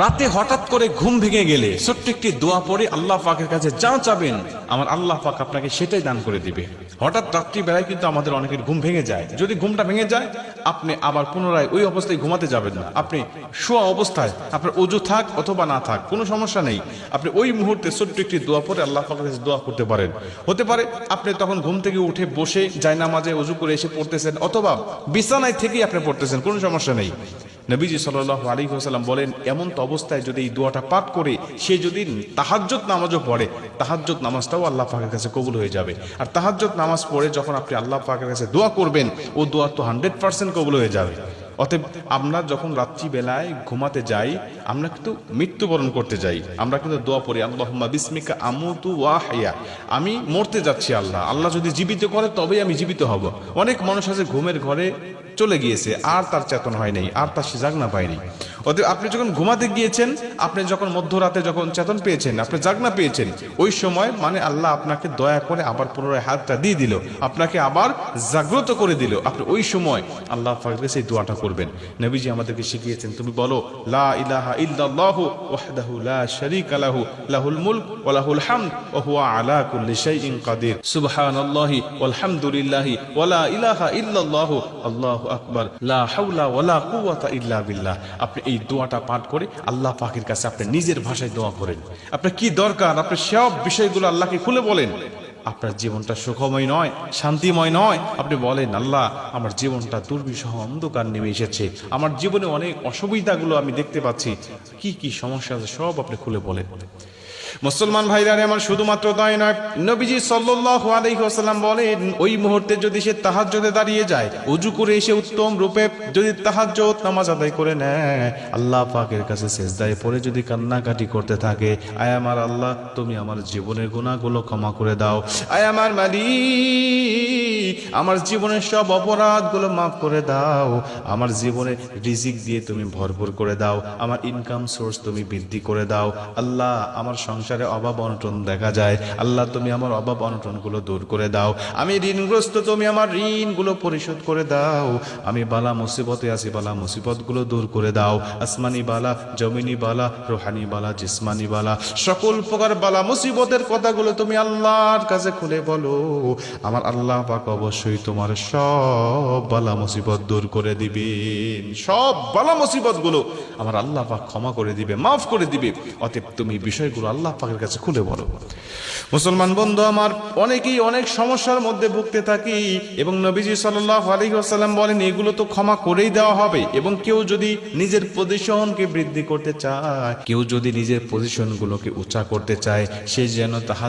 রাতে হঠাৎ করে ঘুম ভেঙে গেলে ছোট্ট একটি দোয়া পড়ে আল্লাহ পাকের কাছে যা চাবেন আমার আল্লাহ পাক আপনাকে সেটাই দান করে দিবে। হঠাৎ রাত্রি বেলায় কিন্তু আমাদের অনেকের ঘুম ভেঙে যায়। যদি ঘুমটা ভেঙে যায়, আপনি আবার পুনরায় ওই অবস্থায় ঘুমাতে যাবেন না। আপনি শোয়া অবস্থায়, আপনার অজু থাক অথবা না থাক, কোনো সমস্যা নেই। আপনি ওই মুহূর্তে ছোট্ট একটি দোয়া পড়ে আল্লাহ পাকের কাছে দোয়া করতে পারেন। হতে পারে আপনি তখন ঘুম থেকে উঠে বসে জায়নামাজে অজু করে এসে পড়তেছেন অথবা বিছানায় থেকেই আপনি পড়তেছেন, কোনো সমস্যা নেই। নবীজি সাল্লাহ আলী সাল্লাম বলেন, এমন তো অবস্থায় যদি এই দোয়াটা পাঠ করে, সে যদি তাহাজ্জত নামাজও পড়ে তাহাজ্জত নামাজটাও আল্লাহ পাকের কাছে কবুল হয়ে যাবে। আর তাহাজ্জত নামাজ পড়ে যখন আপনি আল্লাহ পাকের কাছে দোয়া করবেন, ও দোয়া তো হান্ড্রেড পার্সেন্ট কবুল হয়ে যাবে। অতএব আমরা যখন রাত্রিবেলায় ঘুমাতে যাই, আমরা কিন্তু মৃত্যুবরণ করতে যাই। আমরা কিন্তু দোয়া পড়ি, আল্লাহুম্মা বিসমিকা আমুতু হাইয়া আমি মরতে যাচ্ছি আল্লাহ। আল্লাহ যদি জীবিত করে, তবেই আমি জীবিত হব। অনেক মানুষ আছে ঘুমের ঘরে চলে গিয়েছে, আর তার চেতন হয় নাই, আর তার সে জাগনা পায়নি। অতএব আপনি যখন ঘুমাতে গিয়েছেন, আপনি যখন মধ্যরাতে যখন চেতন পেয়েছেন, আপনি জাগনা পেয়েছেন, ওই সময় মানে আল্লাহ আপনাকে দয়া করে আবার পুনরায় হাতটা দিয়ে দিল, আপনাকে আবার জাগ্রত করে দিল। আপনি ওই সময় আল্লাহ পাকের সেই দোয়াটা করবেন। নবীজি আমাদেরকে শিখিয়েছেন, তুমি বলো, লা ইলাহা ইল্লাল্লাহু ওয়াহদাহু লা শারীকা লাহু, লাহুল মুলক ওয়া লাহুল হামদ, ওয়া হুয়া আলা কুল্লি শাইইন কাদির। সুবহানাল্লাহি ওয়ালহামদুলিল্লাহি ওয়া লা ইলাহা ইল্লাল্লাহু, আল্লাহু আকবার। বিল্লাহ। আপনি এই দোয়াটা পাঠ করে আল্লাহ পাখির কাছে আপনি নিজের ভাষায় দোয়া করেন। আপনার কি দরকার? আপনি সব বিষয়গুলো আল্লাহকে খুলে বলেন। আপনার জীবনটা সুখময় নয়, শান্তিময় নয়। আপনি বলেন, আল্লাহ, আমার জীবনটা দুর্বিষহ অন্ধকার নেমে এসেছে। আমার জীবনে অনেক অসুবিধাগুলো আমি দেখতে পাচ্ছি। কি কি সমস্যা আছে সব আপনি খুলে বলেন। মুসলমান ভাইরা আমার শুধুমাত্র তাই নয়, নবীজি সাল্লাল্লাহু আলাইহি ওয়াসাল্লাম বলেন, ওই মুহূর্তে যদি সে তাহাজ্জুদে দাঁড়িয়ে যায়, উজু করে এসে উত্তম রূপে যদি তাহাজ্জুদ নামাজ আদায় করে নেয়, আল্লাহ পাকের কাছে সেজদায় পড়ে যদি কান্নাকাটি করতে থাকে, আয় আমার আল্লাহ, তুমি আমার জীবনের গুণাগুলো ক্ষমা করে দাও। আয় আমার মালিক, আমার জীবনের সব অপরাধগুলো মাফ করে দাও। আমার জীবনে রিজিক দিয়ে তুমি ভরপুর করে দাও। আমার ইনকাম সোর্স তুমি বৃদ্ধি করে দাও। আল্লাহ, আমার সংসারে অভাব অনটন দেখা যায়। আল্লাহ, তুমি আমার অভাব অনটনগুলো দূর করে দাও। আমি ঋণগ্রস্ত, তুমি আমার ঋণগুলো পরিশোধ করে দাও। আমি বালা মুসিবতে আছি, বালা মুসিবতগুলো দূর করে দাও। আসমানি বালা, জমিনি বালা, রোহানি বালা, জিসমানি বালা। সকল প্রকার বালা মুসিবতের কথাগুলো তুমি আল্লাহর কাছে খুলে বলো। আমার আল্লাহ পাক অবশ্যই তোমার সব বালা মুসিবত দূর করে দিবেন সব বালা মুসিবতগুলো আমার আল্লাহ পাক ক্ষমা করে দিবে, মাফ করে দিবে। অতএব তুমি বিষয়গুলো আল্লাহ পাকের কাছে খুলে বলো। মুসলমান বন্ধু, আমার অনেকেই অনেক সমস্যার মধ্যে ভুগতে থাকি এবং নবীজি সাল্লাহ আলহিহাসাল্লাম বলেন, এগুলো তো ক্ষমা করেই দেওয়া হবে এবং কেউ যদি নিজের পজিশনকে বৃদ্ধি করতে চায়, কেউ যদি নিজের পজিশনগুলোকে উঁচা করতে চায়, সে যেন তাহা